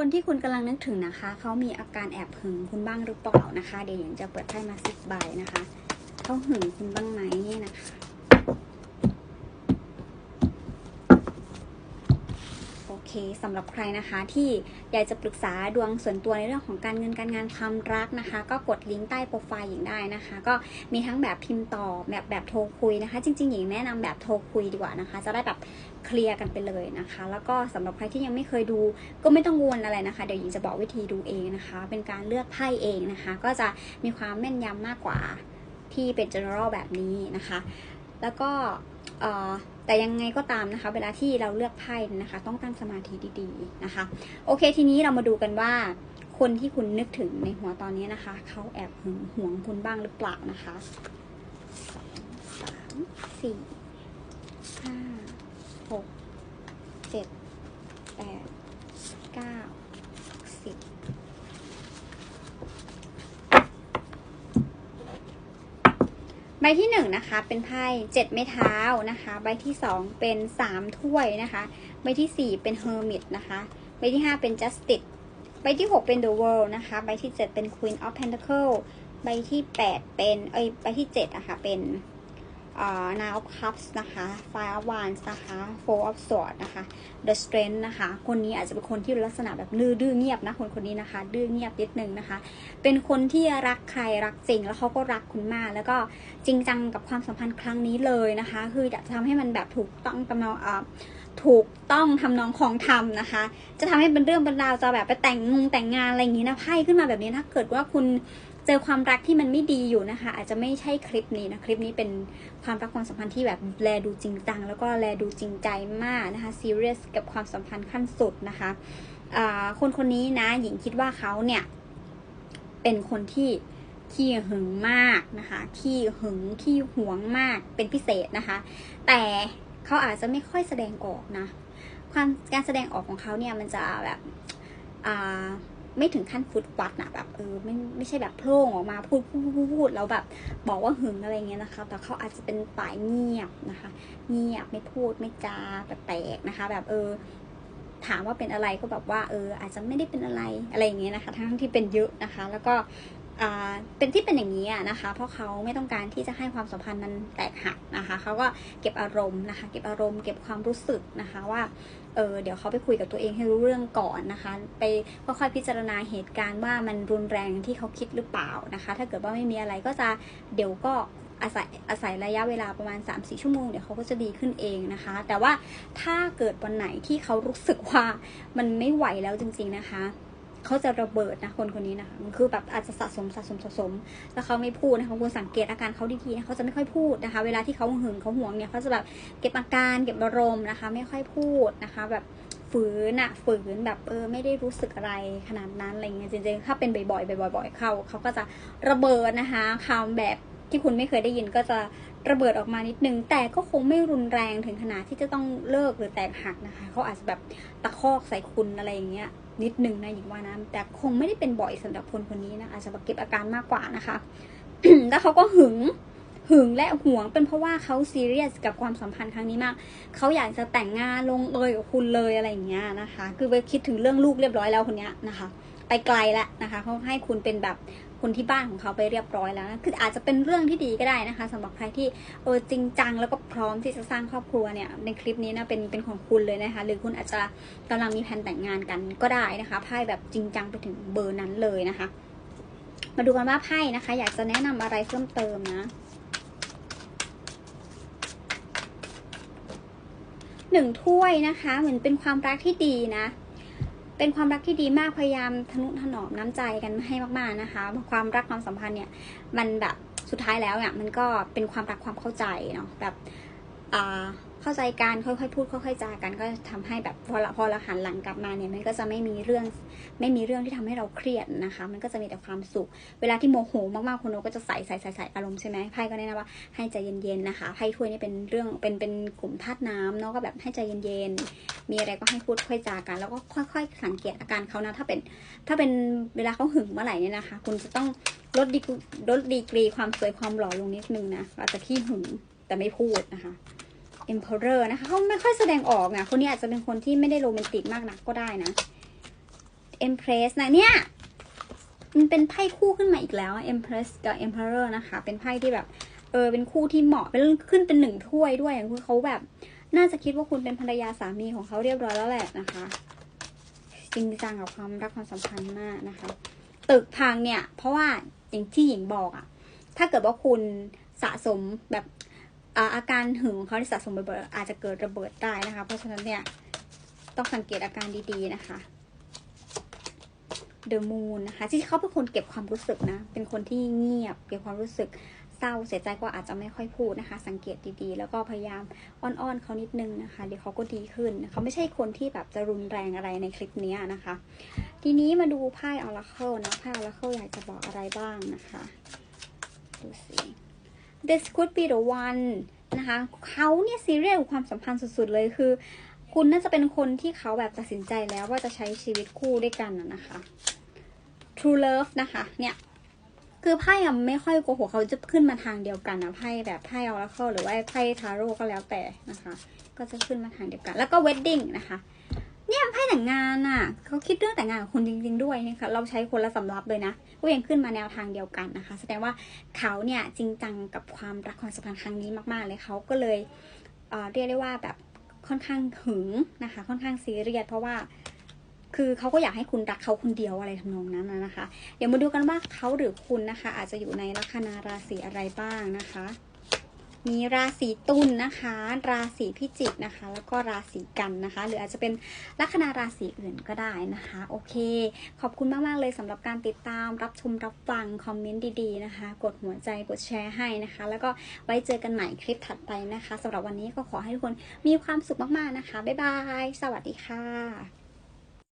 คนที่คุณกำลังนึกถึงนะคะ เขามีอาการแอบหึงคุณบ้างหรือเปล่านะคะ เดี๋ยวหญิงจะเปิดไพ่มาสิบใบนะคะ เขาหึงคุณบ้างไหมนะคะ โอ เคสำหรับใครนะคะ ที่อยากจะปรึกษาดวงส่วนตัวในเรื่องของการเงินการงานความรักนะคะ ก็กดลิงก์ใต้โปรไฟล์หญิงได้นะคะ ก็มีทั้งแบบพิมพ์ตอบแบบแบบโทรคุยนะคะ จริงๆหญิงแนะนำแบบโทรคุยดีกว่านะคะ จะได้แบบเคลียร์กันไปเลยนะคะ แล้วก็สำหรับใครที่ยังไม่เคยดู ก็ไม่ต้องกังวลอะไรนะคะ เดี๋ยวหญิงจะบอกวิธีดูเองนะคะ เป็นการเลือกไพ่เองนะคะ ก็จะมีความแม่นยำมากกว่าที่เป็น general แบบนี้นะคะ แล้วก็ แต่ยังไงก็ตามนะคะ เวลาที่เราเลือกไพ่นะคะ ต้องตั้งสมาธิดีๆนะคะ โอเค ทีนี้เรามาดูกันว่า คนที่คุณนึกถึงในหัวตอนนี้นะคะ เขาแอบหึงหวงคุณบ้างหรือเปล่านะคะสามสี่ห้าหกเจ็ดแปดเก้าสิบ ใบที่หนึ่งนะคะเป็นไพ่เจ็ดไม้เท้านะคะ ใบที่สองเป็นสามถ้วยนะคะ ใบที่สี่เป็นเฮอร์มิตนะคะ ใบที่ห้าเป็น justice ใบที่หกเป็น the world นะคะ ใบที่เจ็ดเป็น queen of pentacle ใบที่แปดเป็นเอ้ยใบที่เจ็ดอะค่ะเป็น nine of cups นะคะ five of wands นะคะ four of swords นะคะ the strength นะคะ คนนี้อาจจะเป็นคนที่ลักษณะแบบดื้อดื้อเงียบนะคนคนนี้นะคะ ดื้อเงียบนิดนึงนะคะ เป็นคนที่รักใครรักจริง แล้วเขาก็รักคุณมาก แล้วก็จริงจังกับความสัมพันธ์ครั้งนี้เลยนะคะ คืออยากจะทำให้มันแบบถูกต้องตำนองถูกต้องทำนองของธรรมนะคะ จะทำให้เป็นเรื่องเป็นราวจะแบบไปแต่งงงแต่งงานอะไรอย่างนี้นะไพ่ขึ้นมาแบบนี้ถ้าเกิดว่าคุณ เจอความรักที่มันไม่ดีอยู่นะคะ อาจจะไม่ใช่คลิปนี้นะคลิปนี้เป็นความรักความสัมพันธ์ที่แบบแลดูจริงจังแล้วก็แลดูจริงใจมากนะคะซีเรียสกับความสัมพันธ์ขั้นสุดนะคะคนคนนี้นะ หญิงคิดว่าเขาเนี่ย เป็นคนที่ขี้หึงมากนะคะขี้หึงขี้หวงมากเป็นพิเศษนะคะ แต่เขาอาจจะไม่ค่อยแสดงออกนะ ความการแสดงออกของเขาเนี่ยมันจะแบบอ่า ไม่ถึงขั้นฟุตวัดนะแบบเออไม่ไม่ใช่แบบโพล่งออกมาพูดพูดพูดพูดแล้วแบบบอกว่าหึงอะไรเงี้ยนะคะ แต่เขาอาจจะเป็นฝ่ายเงียบนะคะ เงียบไม่พูดไม่จาแปลกๆนะคะ แบบเออถามว่าเป็นอะไรก็แบบว่าเอออาจจะไม่ได้เป็นอะไรอะไรอย่างเงี้ยนะคะ ทั้งที่เป็นเยอะนะคะ แล้วก็ เป็นที่เป็นอย่างนี้นะคะ เพราะเขาไม่ต้องการที่จะให้ความสัมพันธ์นั้นแตกหักนะคะ เขาก็เก็บอารมณ์นะคะ เก็บอารมณ์เก็บความรู้สึกนะคะว่า เออเดี๋ยวเขาไปคุยกับตัวเองให้รู้เรื่องก่อนนะคะ ไปค่อยๆพิจารณาเหตุการณ์ว่ามันรุนแรงที่เขาคิดหรือเปล่านะคะ ถ้าเกิดว่าไม่มีอะไรก็จะเดี๋ยวก็อาศัยอาศัยระยะเวลาประมาณ 3-4 ชั่วโมงเดี๋ยวเขาก็จะดีขึ้นเองนะคะ แต่ว่าถ้าเกิดวันไหนที่เขารู้สึกว่ามันไม่ไหวแล้วจริง ๆนะคะ เขาจะระเบิดนะคนคนนี้นะคะมันคือแบบอาจจะสะสมสะสมสะสม แล้วเขาไม่พูดนะคะคุณสังเกตอาการเขาดีๆนะเขาจะไม่ค่อยพูดนะคะ เวลาที่เขาหึงเขาห่วงเนี่ยเขาจะแบบเก็บอาการเก็บอารมณ์นะคะ ไม่ค่อยพูดนะคะ แบบฝืนอะฝืนแบบเออไม่ได้รู้สึกอะไรขนาดนั้นอะไรเงี้ยจริงๆถ้าเป็นบ่อยๆบ่อยๆเข้าเขาก็จะระเบิดนะคะคำแบบที่คุณไม่เคยได้ยินก็จะระเบิดออกมานิดนึง แต่ก็คงไม่รุนแรงถึงขนาดที่จะต้องเลิกหรือแตกหักนะคะเขาอาจจะแบบตะคอกใส่คุณอะไรอย่างเงี้ย นิดนึงนะหญิงว่านะแต่คงไม่ได้เป็นบ่อยสำหรับคนคนนี้นะอาจจะเก็บอาการมากกว่านะคะแล้วเขาก็หึงหึงและหวงเป็นเพราะว่าเขาซีเรียสกับความสัมพันธ์ครั้งนี้มาก เขาอยากจะแต่งงานลงเอยกับคุณเลยอะไรอย่างเงี้ยนะคะ คือไปคิดถึงเรื่องลูกเรียบร้อยแล้วคนเนี้ยนะคะ ไปไกลแล้วนะคะเขาให้คุณเป็นแบบ คนที่บ้านของเขาไปเรียบร้อยแล้วนะคืออาจจะเป็นเรื่องที่ดีก็ได้นะคะสำหรับใครที่เออจริงจังแล้วก็พร้อมที่จะสร้างครอบครัวเนี่ยในคลิปนี้นะเป็นเป็นของคุณเลยนะคะ หรือคุณอาจจะกำลังมีแผนแต่งงานกันก็ได้นะคะไพ่แบบจริงจังไปถึงเบอร์นั้นเลยนะคะ มาดูกันว่าไพ่นะคะ อยากจะแนะนำอะไรเพิ่มเติมนะหนึ่งถ้วยนะคะ เหมือนเป็นความรักที่ดีนะ เป็นความรักที่ดีมากพยายามทนุถนอมน้ำใจกันให้มากๆนะคะ ความรักความสัมพันธ์เนี่ยมันแบบสุดท้ายแล้วเนี่ยมันก็เป็นความรักความเข้าใจเนาะแบบอ่า เข้าใจกันค่อยๆพูดค่อยๆจากันก็ทำให้แบบพอเราพอเราหันหลังกลับมาเนี่ยมันก็จะไม่มีเรื่องไม่มีเรื่องที่ทำให้เราเครียดนะคะ มันก็จะมีแต่ความสุข เวลาที่โมโหมากๆคนเราก็จะใส่ใส่ใส่ใส่อารมณ์ใช่ไหมไพ่ก็แนะนำว่าให้ใจเย็นๆนะคะไพ่ถ้วยนี่เป็นเรื่องเป็นเป็นกลุ่มธาตุน้ำเนาะก็แบบให้ใจเย็นๆมีอะไรก็ให้พูดค่อยจากัน แล้วก็ค่อย ๆ สังเกตอาการเขานะถ้าเป็น ถ้าเป็นเวลาเขาหึงเมื่อไหร่เนี่ยนะคะ คุณจะต้องลดดีลดดีกรีความสวยความหล่อลงนิดนึงนะอาจจะขี้หึงแต่ไม่พูดนะคะ Emperor นะคะเขาไม่ค่อยแสดงออกนะคนนี้อาจจะเป็นคนที่ไม่ได้โรแมนติกมากนักก็ได้นะ Empress นะเนี่ยมันเป็นไพ่คู่ขึ้นมาอีกแล้ว Empress กับ Emperor นะคะ เป็นไพ่ที่แบบ เออ เป็นคู่ที่เหมาะ เป็นขึ้นเป็นหนึ่งถ้วยด้วยคือเขาแบบ น่าจะคิดว่าคุณเป็นภรรยาสามีของเขาเรียบร้อยแล้วแหละนะคะ จริงจังกับความรักความสัมพันธ์มากนะคะ ตึกพังเนี่ย เพราะว่าอย่างที่หญิงบอกอะถ้าเกิดว่าคุณสะสมแบบ อาการหึงของเขาที่สะสมบ่อยๆอาจจะเกิดระเบิดได้นะคะ เพราะฉะนั้นเนี่ยต้องสังเกตอาการดีๆนะคะเดอะมูนนะคะที่เขาเป็นคนเก็บความรู้สึกนะ เป็นคนที่เงียบ เก็บความรู้สึกเศร้าเสียใจก็อาจจะไม่ค่อยพูดนะคะ สังเกตดีๆ แล้วก็พยายามอ้อนๆเขานิดนึงนะคะเดี๋ยวเขาก็ดีขึ้นเขาไม่ใช่คนที่แบบจะรุนแรงอะไรในคลิปนี้นะคะ ทีนี้มาดูไพ่ออราเคิลนะไพ่ออราเคิลอยากจะบอกอะไรบ้างนะคะ ดูสิ this could be the one นะคะเขาเนี่ยซีเรียสกับความสัมพันธ์สุดๆเลยคือ คุณน่าจะเป็นคนที่เขาแบบตัดสินใจแล้วว่าจะใช้ชีวิตคู่ด้วยกันนะคะ true love นะคะเนี่ยคือไพ่อะไม่ค่อยโกหกเขาจะขึ้นมาทางเดียวกันนะไพ่แบบไพ่ออราเคิลหรือว่าไพ่ทาโร่ก็แล้วแต่นะคะ ก็จะขึ้นมาทางเดียวกัน แล้วก็ wedding นะคะ เนี่ยไพ่แต่งงานอะเขาคิดเรื่องแต่งงานกับคุณจริง ๆ ด้วยนะคะเราใช้คนละสำรับเลยนะก็ยังขึ้นมาแนวทางเดียวกันนะคะ แสดงว่าเขาเนี่ยจริงจังกับความรักความสัมพันธ์ครั้งนี้มากๆเลยเขาก็เลยเออเรียกได้ว่าแบบค่อนข้างหึงนะคะ ค่อนข้างซีเรียสเพราะว่าคือเขาก็อยากให้คุณรักเขาคนเดียวอะไรทำนองนั้นนะคะ เดี๋ยวมาดูกันว่าเขาหรือคุณนะคะ อาจจะอยู่ในลัคนาราศีอะไรบ้างนะคะ มีราศีตุลนะคะ ราศีพิจิกนะคะ แล้วก็ราศีกันนะคะ หรืออาจจะเป็นลัคนาราศีอื่นก็ได้นะคะ โอเค ขอบคุณมาก ๆ เลยสำหรับการติดตามรับชมรับฟัง คอมเมนต์ดีๆนะคะ กดหัวใจกดแชร์ให้นะคะ แล้วก็ไว้เจอกันใหม่คลิปถัดไปนะคะสำหรับวันนี้ก็ขอให้ทุกคนมีความสุขมากๆนะคะ บ๊ายบาย สวัสดีค่ะ